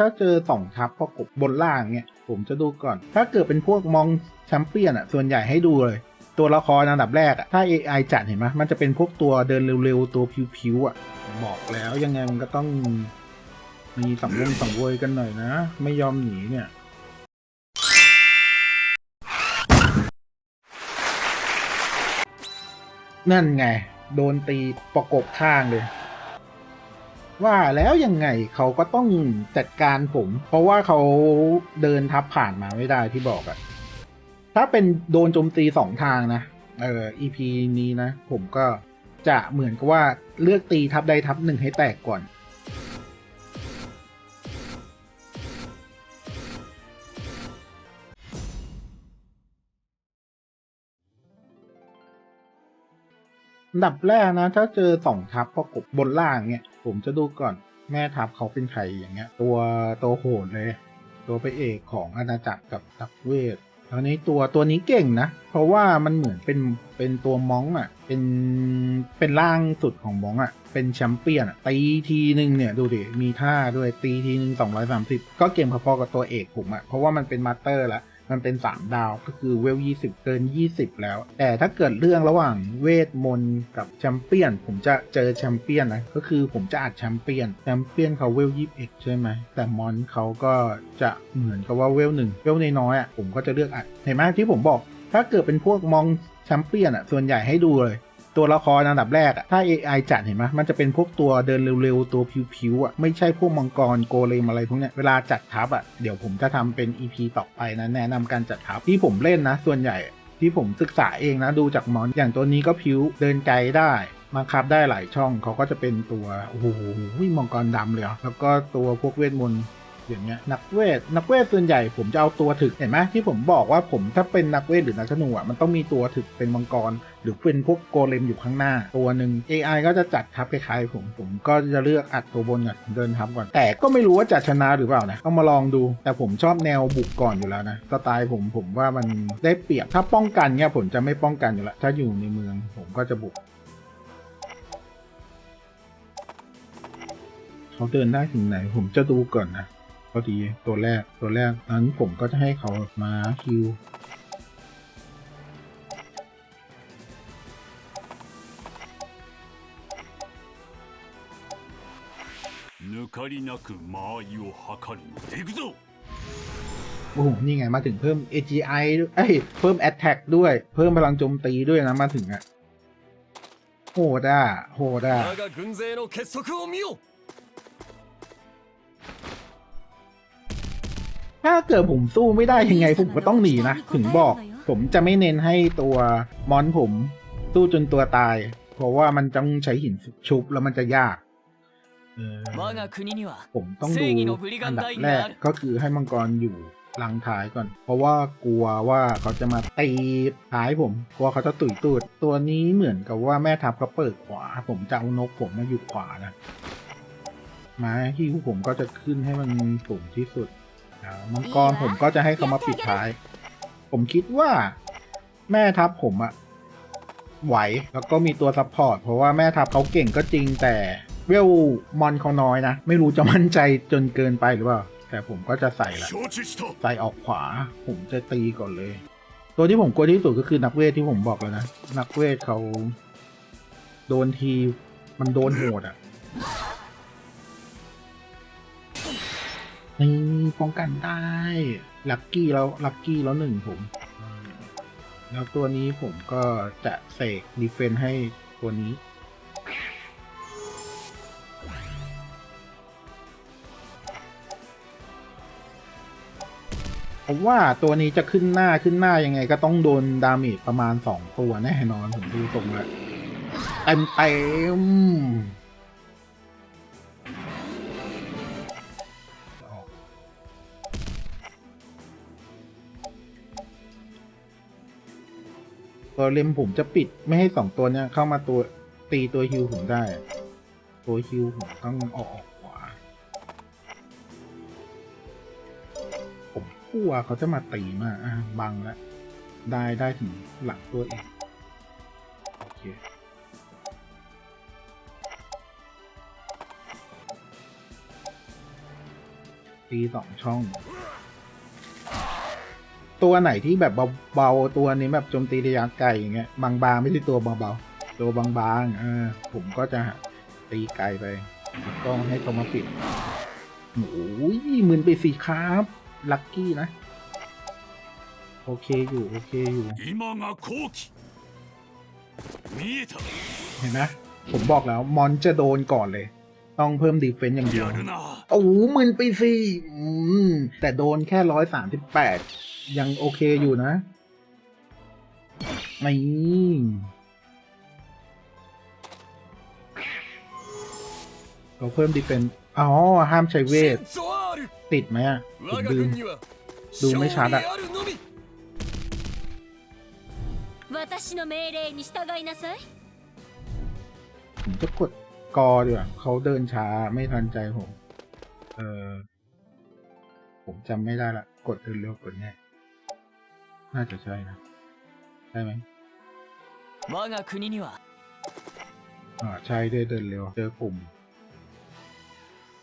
ถ้าเจอสองทับประกบบนล่างเนี่ย ผมจะดูก่อน ถ้าเกิดเป็นพวกมองแชมเปี้ยนอะ ส่วนใหญ่ให้ดูเลย ตัวละครอันดับแรกอะ ถ้า AI จัดเห็นไหมมันจะเป็นพวกตัวเดินเร็วๆ ตัวผิวๆอะ บอกแล้วยังไงมันก็ต้อง มีสังวงสังเวยกันหน่อยนะ ไม่ยอมหนีเนี่ยนั่นไง โดนตีประกบข้างเลย ว่าแล้วยังไงเขาก็ต้องจัดการผม เพราะว่าเขาเดินทับผ่านมาไม่ได้ที่บอกอะถ้าเป็นโดนโจมตีสองทางนะ เออ EP นี้นะ ผมก็จะเหมือนกับว่าเลือกตีทับใดทับหนึ่งให้แตกก่อน อันดับแรกนะ ถ้าเจอสองทับประกบบนล่างเนี่ย ผมจะดูก่อนแม่ทัพเขาเป็นใครอย่างเงี้ย ตัวตัวโหดเลย ตัวพระเอกของอาณาจักรกับดักเวทแล้วนี้ตัวตัวนี้เก่งนะ เพราะว่ามันเหมือนเป็นเป็นตัวมองอะ เป็นเป็นร่างสุดของมองอะ เป็นแชมเปี้ยนอะตีทีหนึ่งเนี่ยดูดิ มีท่าด้วยตีทีหนึ่ง230ก็เก่งพอๆกับตัวเอกผมอะ เพราะว่ามันเป็นมาสเตอร์ล้ว มันเป็น3ดาวก็คือเวล20เกิน20แล้ว แต่ถ้าเกิดเรื่องระหว่างเวทมนต์กับแชมเปี้ยน ผมจะเจอแชมเปี้ยนนะก็คือผมจะอัดแชมเปี้ยนแชมเปี้ยนเขาเวล21ใช่ไหมแต่มอนเขาก็จะเหมือนกับว่าเวลหนึ่งเวลน้อยๆอะผมก็จะเลือกอัดเห็นไหมที่ผมบอก ถ้าเกิดเป็นพวกมองแชมเปี้ยนอะส่วนใหญ่ให้ดูเลย ตัวละครอันดับแรกอะถ้า AI จัดเห็นไหมมันจะเป็นพวกตัวเดินเร็วๆ ตัวผิวๆอะไม่ใช่พวกมังกรโกเลมอะไรพวกเนี้ยเวลาจัดทัพอะเดี๋ยวผมจะทำเป็น EP ต่อไปนะแนะนำการจัดทัพที่ผมเล่นนะ ส่วนใหญ่ที่ผมศึกษาเองนะดูจากมอนอย่างตัวนี้ก็ผิวเดินไกลได้มาคับได้หลายช่องเขาก็จะเป็นตัวโอ้โหมังกรดำเลยแล้วก็ตัวพวกเวทมนต์ อย่างเงี้ยนักเวทนักเวทส่วนใหญ่ผมจะเอาตัวถึกเห็นไหมที่ผมบอกว่าผมถ้าเป็นนักเวทหรือนักธนูอะมันต้องมีตัวถึกเป็นมังกร หรือเป็นพวกโกเลมอยู่ข้างหน้า ตัวหนึ่ง AI ก็จะจัดทับคล้ายๆผมผมก็จะเลือกอัดตัวบนก่อนเดินทับก่อนแต่ก็ไม่รู้ว่าจะชนะหรือเปล่านะต้องมาลองดู แต่ผมชอบแนวบุกก่อนอยู่แล้วนะสไตล์ผมผมว่ามันได้เปรียบถ้าป้องกันเนี่ยผมจะไม่ป้องกันอยู่แล้วถ้าอยู่ในเมืองผมก็จะบุกเขาเดินได้ถึงไหนผมจะดูก่อนนะ พอดีตัวแรกตัวแรกนั้นผมก็จะให้เขามาคิว 抜かりなく間合いを測りに行くぞ โอ้โห นี่ไงมาถึงเพิ่ม AGI ด้วยเอ้ย เพิ่ม Attack ด้วย เพิ่มพลังโจมตีด้วยนะ มาถึงอะโหดอ่ะ โหดอ่ะ ถ้าเกิดผมสู้ไม่ได้ยังไงผมก็ต้องหนีนะ ถึงบอก ผมจะไม่เน้นให้ตัวมอนผมสู้จนตัวตาย เพราะว่ามันต้องใช้หินชุบแล้วมันจะยากผมต้องดูอันดับแรกก็คือให้มังกรอยู่ลังท้ายก่อน เพราะว่ากลัวว่าเขาจะมาตีท้ายผมกลัวเขาจะตุยตูดตัวนี้เหมือนกับว่าแม่ทัพเขาเปิดขวา ผมจะเอานกผมมาอยู่ขวานะมาที่ผมก็จะขึ้นให้มันสูงที่สุด มังกรผมก็จะให้เขามาปิดท้าย ผมคิดว่าแม่ทัพผมอะไหวแล้วก็มีตัวซัพพอร์ตเพราะว่าแม่ทัพเขาเก่งก็จริงแต่เวลมอนเขาน้อยนะ ไม่รู้จะมั่นใจจนเกินไปหรือเปล่า แต่ผมก็จะใส่ละใส่ออกขวา ผมจะตีก่อนเลย ตัวที่ผมกลัวที่สุดก็คือนักเวทที่ผมบอกแล้วนะ นักเวทเขา โดนทีมันโดนโหดอะ นี่ป้องกันได้ ลัคกี้แล้วลัคกี้แล้วหนึ่งผมอืมแล้วตัวนี้ผมก็จะเสกดีเฟนให้ตัวนี้ ผมว่าตัวนี้จะขึ้นหน้าขึ้นหน้ายังไง ก็ต้องโดนดาเมจประมาณสองตัวแน่นอนผมดูตรงแล้วเต็มเต็ม ตัวเลมผมจะปิดไม่ให้สองตัวเนี้ยเข้ามาตัวตีตัวฮิวผมได้ ตัวฮิวผมต้องออกออกขวาผมกลัวเขาจะมาตีมากอะบังแล้วได้ได้ถึงหลังตัวเองโอเคตีสองช่อง ตัวไหนที่แบบเบาๆตัวนี้แบบโจมตีระยะไกลอย่างเงี้ยบางๆไม่ใช่ตัวเบาๆตัวบางๆอ่ผมก็จะตีไกลไปต้องให้เอมาปิดโอ้ยหมื่นไปสี่ครับลัคกี้นะ โอเคอยู่ โอเคอยู่เห็นไหมผมบอกแล้ว มอนจะโดนก่อนเลย ต้องเพิ่มดีเฟนต์อย่างเดียว โอ้โหหมื่นไปสี่แต่โดนแค่ร้อยสามสิบแปด ยังโอเคอยู่นะไม่เราเพิ่มดีเป็นอ๋อ ห้ามใช้เวท ติดไหมอะผมดึงดูไม่ชัดอะผมจะกดกอดีกว่าเขาเดินช้าไม่ทันใจผม เออผมจำไม่ได้ละ กดเร็วกว่านี้ น่าจะใช่นะ ใช่ไหม 我が国には อ่าใช่ด้วยเดินเร็ว เจอปุ่ม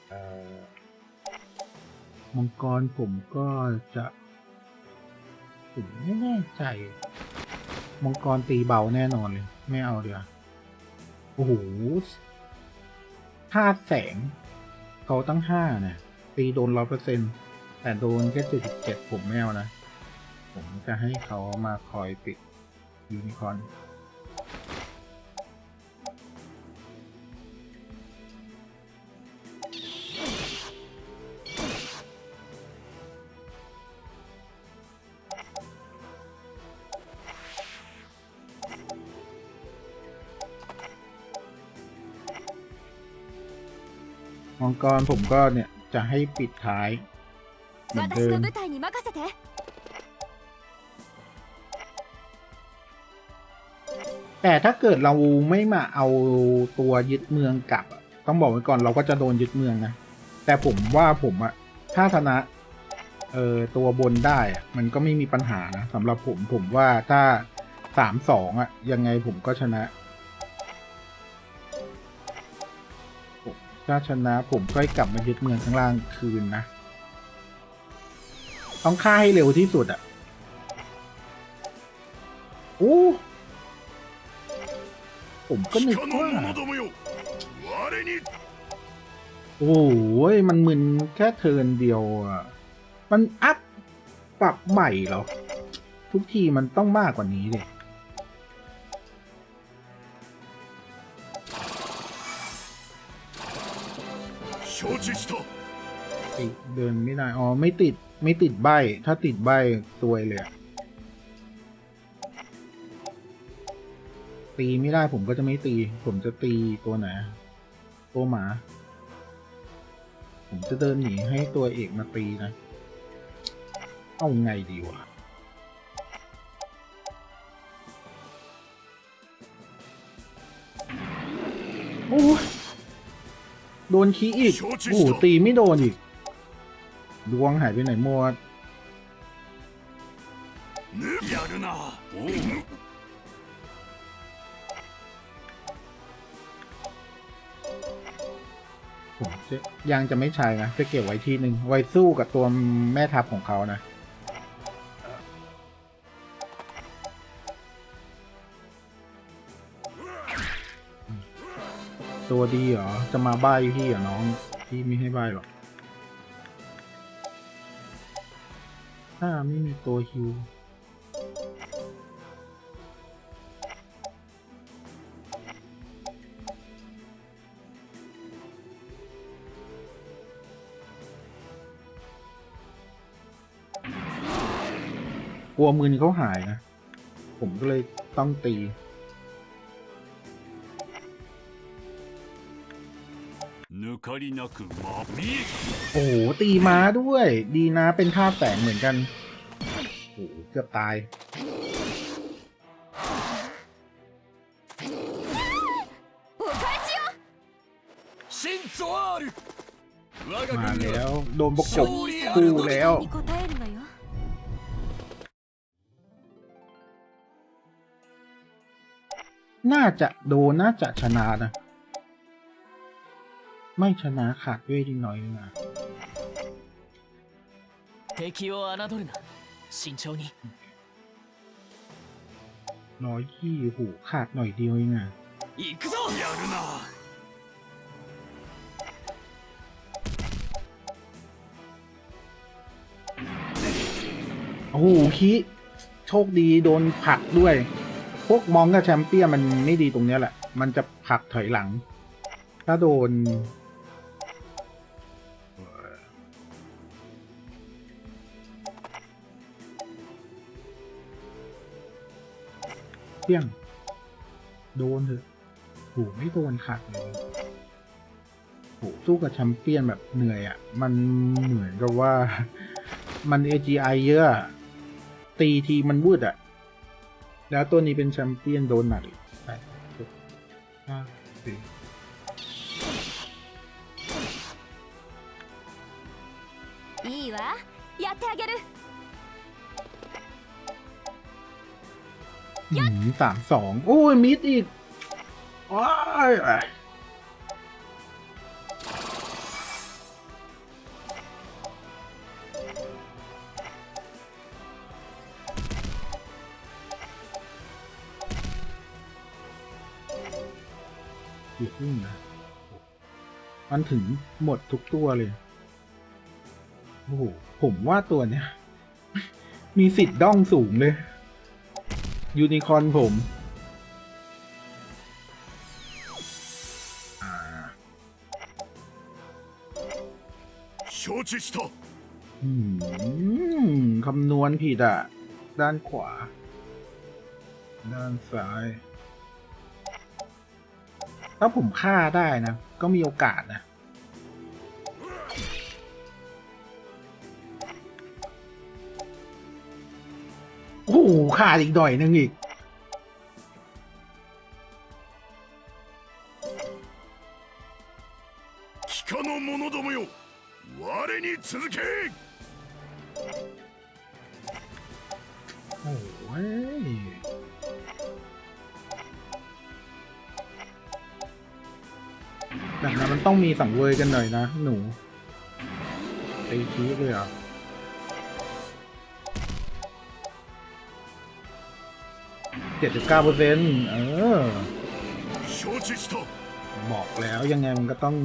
เอ่อ มังกรผมก็จะผมไม่แน่ใจ มังกรตีเบาแน่นอนเลย ไม่เอาเดี๋ยวาโอ้โหธาตุแสง เขาตั้งห้าเนี่ย ตีโดนร้อยเปอร์เซ็นแต่โดนแค่เจ็ดสิบเจ็ดผมไม่เอานะ ผมจะให้เขามาคอยปิดยูนิคอนมังกรผมก็เนี่ย จะให้ปิดท้ายเหมือนเดิม แต่ถ้าเกิดเราไม่มาเอาตัวยึดเมืองกลับต้องบอกไว้ก่อนเราก็จะโดนยึดเมืองนะ แต่ผมว่าผมอะถ้าชนะเออตัวบนได้อะมันก็ไม่มีปัญหานะสำหรับผมผมว่าถ้าสามสองอะยังไงผมก็ชนะถ้าชนะผมก็กลับมายึดเมืองข้างล่างคืนนะ ต้องฆ่าให้เร็วที่สุดอะโอ้ ผมก็นึกว่าโอ้ยมันมึนแค่เทินเดียวอะ มันอัพปรับใหม่เหรอ ทุกทีมันต้องมากกว่านี้เลยเดินไม่ได้ อ๋อ ไม่ติด ไม่ติดใบ ถ้าติดใบตัวเลยอะ ตีไม่ได้ผมก็จะไม่ตี ผมจะตีตัวไหน ตัวหมา ผมจะเดินหนีให้ตัวเอกมาตีนะ เอาไงดีวะโอ้โดนขี้อีก โอ้ตีไม่โดนอีก ดวงหายไปไหนหมด จะยังจะไม่ใช้นะ จะเก็บไว้ที่หนึ่งไว้สู้กับตัวแม่ทัพของเขานะ ตัวดีเหรอ จะมาใบ้พี่เหรอน้อง พี่ไม่ให้ใบ้หรอกถ้าไม่มีตัวฮิว ลัวมือเขาหายนะ ผมก็เลยต้องตี โอ้โห ตีม้าด้วย ดีนะเป็นท่าแฝงเหมือนกันโอ้โหเกือบตาย มาแล้ว โดนบกจบคู่แล้ว น่าจะโดน่าจะชนะนะ ไม่ชนะขาดเวทีหน่อยนึงอะน้อยที่หูขาดหน่อยเดียวเองอะโอ้โหคิโชคดีโดนผักด้วย วกมองกับแชมเปี้ยนมันไม่ดีตรงเนี้ยแหละ มันจะผลักถอยหลัง ถ้าโดน เปี้ยง โดนเถอะโหไม่โดนขาดเลยโหสู้กับแชมเปี้ยนแบบเหนื่อยอะ่ะ มันเหมือนกับว่า มัน AGI เยอะอะตีทีมันวืดอะ่ะ แล้วตัวนี้เป็นแชมเปี้ยนโดนหนักอีกแปดหกห้าสี่ いいわやってあげる หืมสามสอง โอ้ย มิดอีกว้าย กี่ทุ่มนะมันถึงหมดทุกตัวเลย โอ้โห ผมว่าตัวเนี้ย มีสิทธิ์ด้องสูงเลย ยูนิคอนผมคำนวณผิดอะ ด้านขวา ด้านซ้าย ถ้าผมฆ่าได้นะ ก็มีโอกาสนะ โอ้โหขาดอีกหน่อยนึงอีก มีสังเวยกันหน่อยนะ หนูไปชี้เลยอะเจ็ดสิบเก้าเปอร์เซ็นต์เออบอกแล้วยังไงมันก็ต้อง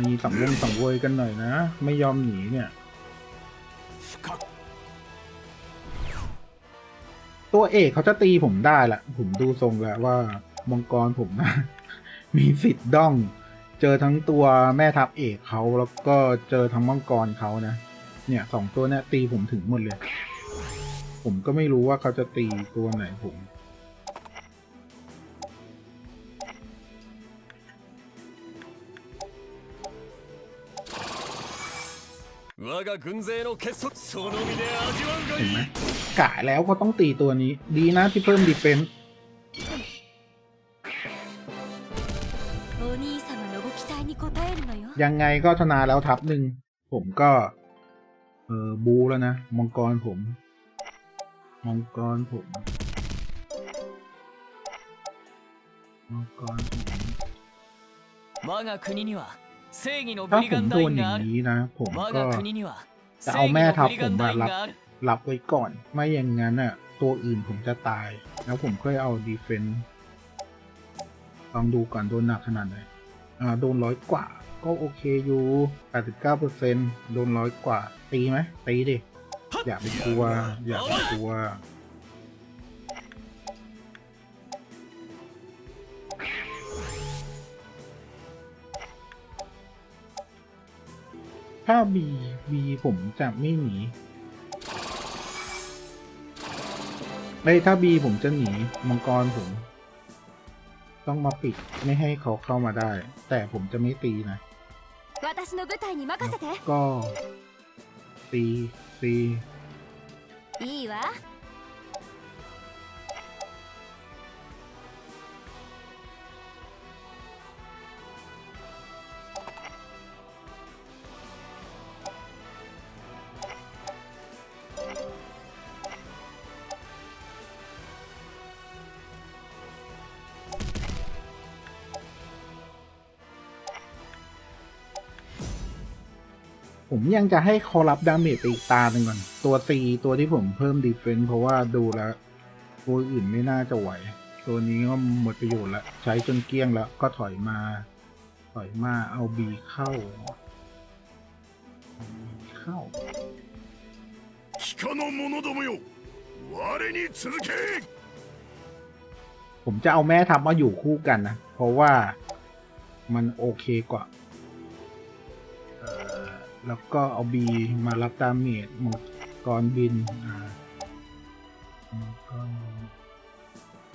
มีสังเวยสังเวยกันหน่อยนะ ไม่ยอมหนีเนี่ย ตัวเอกเขาจะตีผมได้แหละ ผมดูทรงแล้วว่ามังกรผมนะมีสิทธิ์ด้อง เจอทั้งตัวแม่ทัพเอกเขาแล้วก็เจอทั้งมังกรเขานะ เนี่ยสองตัวเนี่ยตีผมถึงหมดเลย ผมก็ไม่รู้ว่าเขาจะตีตัวไหนผม เห็นไหมกะแล้วก็ต้องตีตัวนี้ ดีนะที่เพิ่มดีเฟนส์ ยังไงก็ชนะแล้วทับหนึ่ง ผมก็ เออบูแล้วนะ มังกรผม มังกรผม มังกรผมถ้าผมโดนอย่างนี้นะ ผมก็จะเอาแม่ทับผมมารับรับไว้ก่อน ไม่อย่างนั้นอะ ตัวอื่นผมจะตาย แล้วผมค่อยเอาดีเฟนต์ลองดูก่อนโดนหนักขนาดไหน โดนร้อยกว่า ก็โอเคอยู่ 89%โดนร้อยกว่า ตีไหมตีดิ อย่าไปกลัว อย่าไปกลัวถ้าบีบีผมจะไม่หนีเอ้ยถ้าบีผมจะหนีมังกรผม ต้องมาปิดไม่ให้เขาเข้ามาได้ แต่ผมจะไม่ตีนะก็ตีตี ผม ผมยังจะให้เขารับดาเมจไปอีกตาหนึ่งก่อน ตัวซีตัวที่ผมเพิ่มดีเฟน s ์เพราะว่าดูแล้ว ตัวอื่นไม่น่าจะไหว ตัวนี้ก็หมดประโยชน์แล้ว ใช้จนเกลี้ยงแล้วก็ถอยมา ถอยมาเอาบีเข้าเอา B เข้า 機下の者どもよ我に続け ผมจะเอาแม่ทัพมาอยู่คู่กันนะ เพราะว่ามันโอเคกว่า เอ่อ แล้วก็เอาบีมารับดาเมจหมดก่อนบินอ่าก็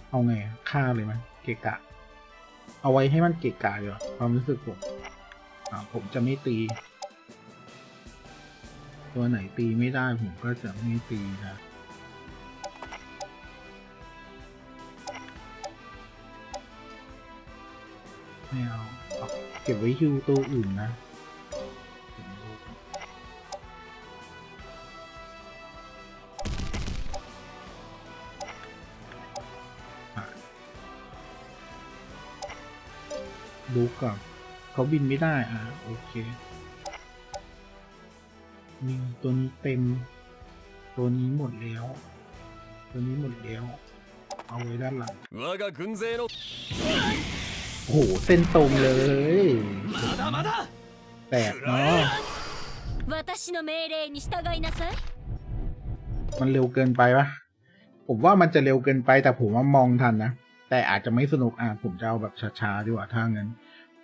เอาไงฆ่าเลยไหมเกะกะ เอาไว้ให้มันเกะกะอยู่อะความรู้สึกผมอ่าผมจะไม่ตี ตัวไหนตีไม่ได้ผมก็จะไม่ตีนะไม่เอาเอาเก็บไว้ฮิวตัวอื่นนะ ดูก่อนเขาบินไม่ได้อะโอเคมีตัวนี้เต็ม ตัวนี้หมดแล้ว ตัวนี้หมดแล้ว เอาไว้ด้านหลังโอ้โหเส้นตรงเลยแปลกเนาะมันเร็วเกินไปปะผมว่ามันจะเร็วเกินไปแต่ผมว่ามองทันนะ แต่อาจจะไม่สนุกอะผมจะเอาแบบช้าๆดีกว่าถ้างั้น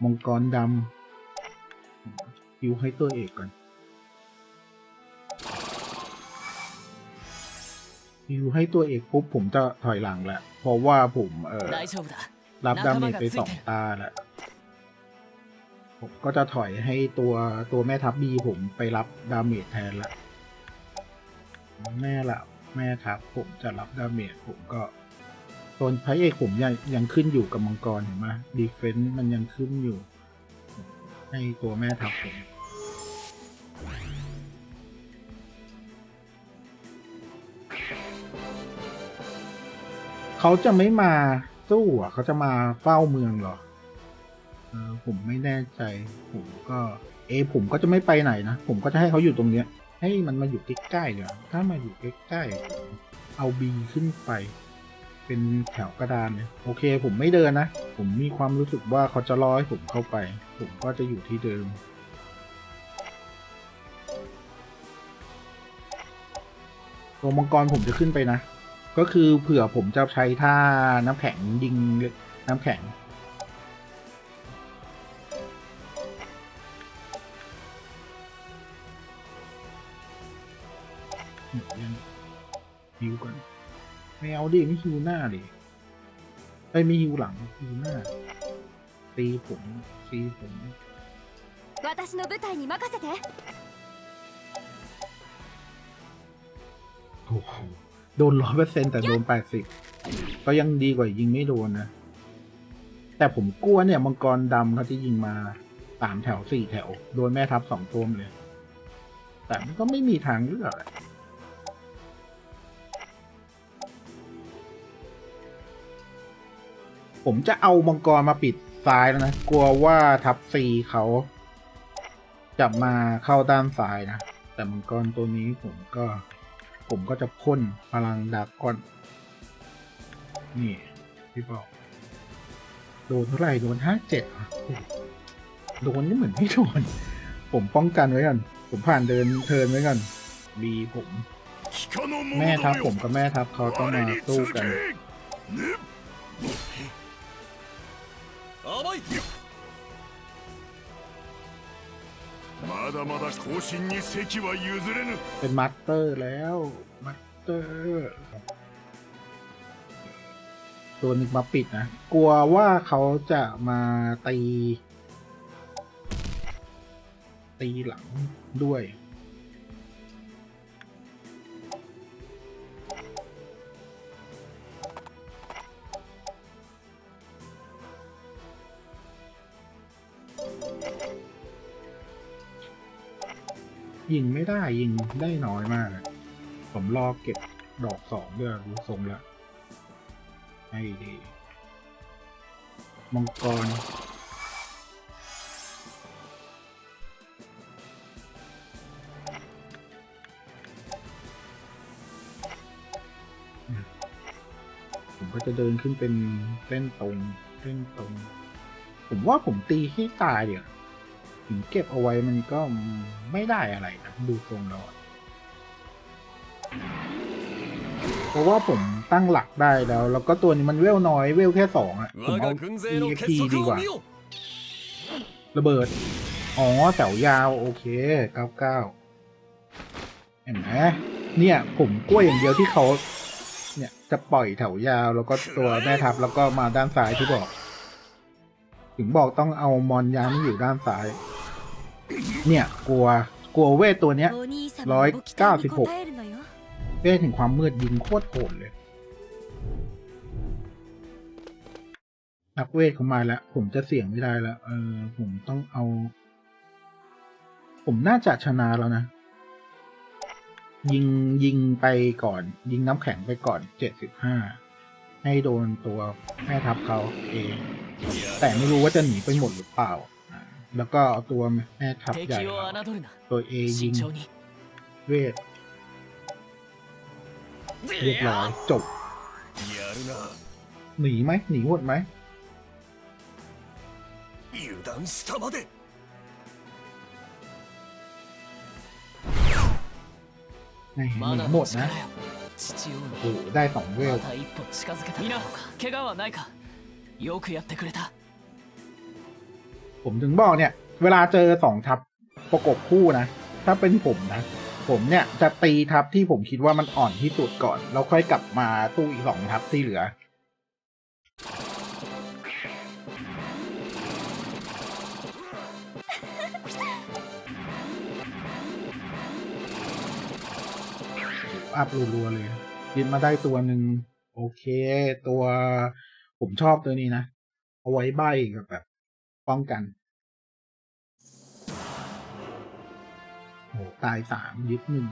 มังกรดำคิวให้ตัวเอกก่อนคิวให้ตัวเอกปุ๊บผมจะถอยหลังแหละ เพราะว่าผมเออรับดาเมจไปสองตาแหละผมก็จะถอยให้ตัวตัวแม่ทัพบีผมไปรับดาเมจแทนละแม่ละแม่ทัพผมจะรับดาเมจผมก็ ตอนพระเอกผมยังยังขึ้นอยู่กับมังกรเห็นไหมดีเฟนต์มันยังขึ้นอยู่ ให้ตัวแม่ทัพผมเขาจะไม่มาสู้อะเขาจะมาเฝ้าเมืองเหรอเออผมไม่แน่ใจ ผมก็ เอ ผมก็จะไม่ไปไหนนะ ผมก็จะให้เขาอยู่ตรงเนี้ย ให้มันมาอยู่ใกล้ๆเดี๋ยวถ้ามาอยู่ใกล้ๆเอาบีขึ้นไป เป็นแถวกระดานเนี่ยโอเค ผมไม่เดินนะ ผมมีความรู้สึกว่าเขาจะรอให้ผมเข้าไป ผมก็จะอยู่ที่เดิม ตัวมังกรผมจะขึ้นไปนะ ก็คือเผื่อผมจะใช้ท่าน้ำแข็งยิงน้ำแข็งยังก่อน ไม่เอาดิไม่ฮิวหน้าดิไอ้ยไม่ฮิวหลังฮิวหน้า ตีผมตีผม 私の部隊に任せて โอ้โหโดนร้อยเปอร์เซ็นแต่โดนแปดสิบก็ยังดีกว่ายิงไม่โดนนะ แต่ผมกลัวเนี่ยมังกรดำเขาจะยิงมาสามแถวสี่แถว โดนแม่ทัพสองตัวเลย แต่มันก็ไม่มีทางเลือก ผมจะเอามังกรมาปิดซ้ายแล้วนะ กลัวว่าทับซีเขาจะมาเข้าด้านซ้ายนะ แต่มังกรตัวนี้ผมก็ ผมก็จะพ่นพลังดาก้อน นี่พี่บอกโดนเท่าไหร่โดนห้าเจ็ดโดนนี่เหมือนไม่โดน ผมป้องกันไว้ก่อน ผมผ่านเดินเทินไว้ก่อนมีผม แม่ทัพผมกับแม่ทัพเขาต้องมาสู้กัน 甘いまだまだ後進に席は譲れぬ เป็นมาสเตอร์แล้วมาสเตอร์ตัวหนึงมาปิดนะ กลัวว่าเขาจะมาตี ตีหลังด้วย ยิงไม่ได้ยิงได้น้อยมาก ผมรอเก็บดอกสองด้วยรู้ทรงแล้วไอ้ดีมังกรผมก็จะเดินขึ้นเป็นเส้นตรงเส้นตรง ผมว่าผมตีให้ตายเดี๋ยว ถึงเก็บเอาไว้มันก็ไม่ได้อะไรนะดูตรงแล้วเพราะว่าผมตั้งหลักได้แล้ว แล้วก็ตัวนี้มันเวลน้อยเวลแค่สองอะผมเอา EXP ดีกว่า ระเบิด อ๋อแถวยาว โอเคเก้าเก้าเห็นไหมเนี่ย ผมกล้วยอย่างเดียวที่เขาเนี่ยจะปล่อยแถวยาวแล้วก็ตัวแม่ทับแล้วก็มาด้านซ้ายที่บอก ถึงบอกต้องเอามอนยามอยู่ด้านซ้าย เนี่ย กลัวกลัวเวทตัวเนี้ยร้อยเก้าสิบหกเวทถึงความมืดยิงโคตรโหดเลยนักเวทของมาแล้ว ผมจะเสี่ยงไม่ได้แล้วเออ ผมต้องเอา ผมน่าจะชนะแล้วนะ ยิงยิงไปก่อน ยิงน้ำแข็งไปก่อนเจ็ดสิบห้าให้โดนตัวแม่ทัพเขาเอง แต่ไม่รู้ว่าจะหนีไปหมดหรือเปล่า แล้วก็เอาตัวแม่ทัพใหญ่ตัวเอยิงเวทเรียบร้อยจบ หนีไหมหนีหมดไหมหนีหมดนะโอ้ได้สองเวล้ๆไม่น่าบาดเจ็บไหมไม่เป็นไร ผมถึงบอกเนี่ย เวลาเจอสองทัพประกบคู่นะ ถ้าเป็นผมนะ ผมเนี่ยจะตีทัพที่ผมคิดว่ามันอ่อนที่สุดก่อน แล้วค่อยกลับมาตู้อีกสองทัพที่เหลือ อัพรัวๆเลยยินมาได้ตัวหนึ่งโอเค ตัวผมชอบตัวนี้นะ เอาไว้ใบกับแบบป้องกัน โหตายสามยึดหนึ่ง